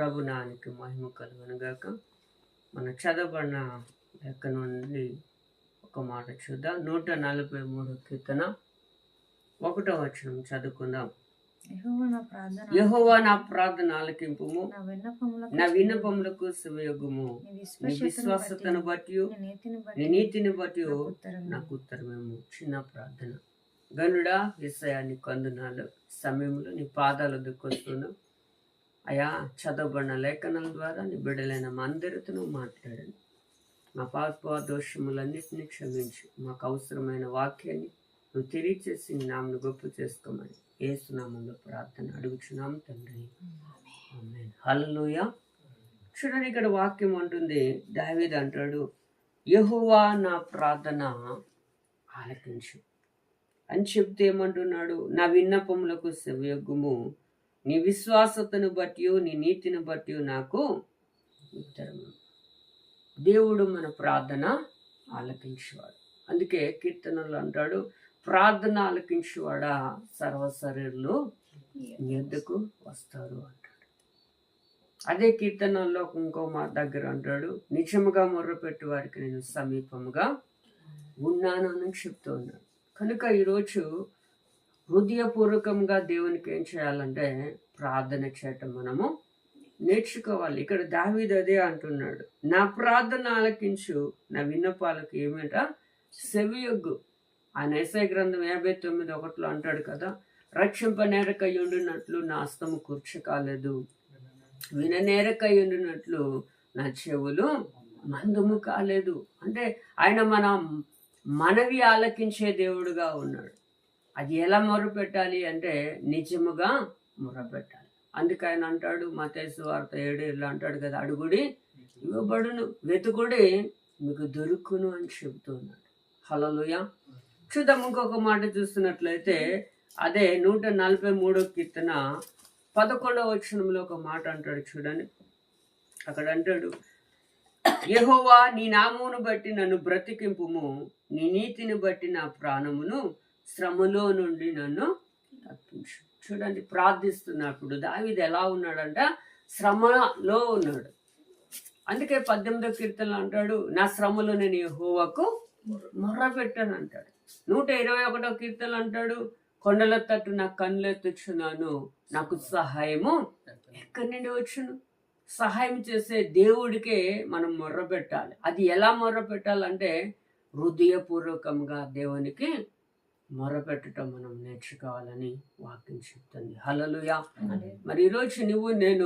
ప్రభు నానికి మహిమ కలుగును గాక మన చదవబడిన లెక్క నుండి ఒక మాట చూద్దాం. నూట నలభై మూడు కీర్తన ఒకటో వచనం చదువుకుందాం. యెహోవా నా ప్రార్థన ఆలకింపుము. నా విన్నపములకు నీ విశ్వసతను బట్టి నీ నీతిని బట్టి నాకు ఉత్తరం నాకు ఉత్తరమేమో చిన్న ప్రార్థన. గనుడా ఎస్ఐని కొందనాలు సమయంలో నీ పాదాల దుక్కొస్తున్నావు అయా చదవబడిన లేఖనాల ద్వారా నీ బిడ్డలైన మా అందరితో నువ్వు మాట్లాడండి మా పాప దోషములన్నింటినీ క్షమించు. మాకు అవసరమైన వాక్యాన్ని నువ్వు తెలియచేసి నీ నామను గొప్ప చేసుకోమని ఏసునామంలో ప్రార్థన అడుగుచున్నాం తండ్రి. హల్లెలూయా. చూడండి ఇక్కడ వాక్యం అంటుంది దావీద్ అంటాడు యెహోవా నా ప్రార్థన ఆలకించు. అని చెప్తే ఏమంటున్నాడు నా విన్నపములకు సెవయగుము నీ విశ్వాసతను బట్టి నీ నీతిని బట్టి నాకు ఉత్తరము. దేవుడు మన ప్రార్థన ఆలకించేవాడు. అందుకే కీర్తనలు అంటాడు ప్రార్థన ఆలకించేవాడా సర్వశరీరులు ఎందుకు వస్తారు అంటాడు. అదే కీర్తనల్లో ఇంకో మా దగ్గర అంటాడు నిజముగా మొర్రపెట్టు వారికి నేను సమీపముగా ఉన్నాను అని చెప్తూ ఉన్నాడు. కనుక ఈరోజు హృదయపూర్వకంగా దేవునికి ఏం చేయాలంటే ప్రార్థన చేయటం మనము నేర్చుకోవాలి. ఇక్కడ దావీద్ అదే అంటున్నాడు. నా ప్రార్థన ఆలకించు నా విన్నపాలకు ఏమిట? సెవియొగ్గు. ఆ నైసై గ్రంథం యాభై తొమ్మిది ఒకటిలో అంటాడు కదా రక్షింప ఉండినట్లు నా హస్తము కూర్చకాలేదు. ఉండినట్లు నా చెవులు మందము కాలేదు. అంటే ఆయన మన మనవి ఆలకించే దేవుడుగా ఉన్నాడు. అది ఎలా మొరపెట్టాలి అంటే నిజముగా మొరపెట్టాలి. అందుకే ఆయన అంటాడు మతేసు వార్త ఏడు ఇలా అంటాడు కదా అడుగుడి ఇవ్వబడును వెతుకుడి మీకు దొరుకును అని చెబుతున్నాడు. హలోయ చూద్దాం ఇంకొక మాట చూస్తున్నట్లయితే అదే నూట నలభై మూడో కీర్తన పదకొండవ వచనంలో ఒక మాట అంటాడు చూడండి. అక్కడ అంటాడు యహోవా నీ నామమును బట్టి నన్ను బ్రతికింపుము నీ నీతిని బట్టి నా ప్రాణమును శ్రమలో నుండి నన్ను తప్పించు. చూడండి ప్రార్థిస్తున్నప్పుడు దావిది ఎలా ఉన్నాడంట? శ్రమలో ఉన్నాడు. అందుకే పద్దెనిమిదో కీర్తనలు అంటాడు నా శ్రమలో నేను యెహోవాకు మొర్ర పెట్టాను అంటాడు. నూట ఇరవై ఒకటో కీర్తనలు అంటాడు కొండల తట్టు నా కన్నులెత్తుచున్నాను నాకు సహాయము ఎక్కడి నుండి వచ్చును? సహాయం చేసే దేవుడికే మనం మొర్ర పెట్టాలి. అది ఎలా మొర్ర పెట్టాలంటే హృదయపూర్వకంగా దేవునికి మొరపెట్టడం మనం నేర్చుకోవాలని వాక్యం చెప్తుంది. హలలుయా మరి ఈరోజు నువ్వు నేను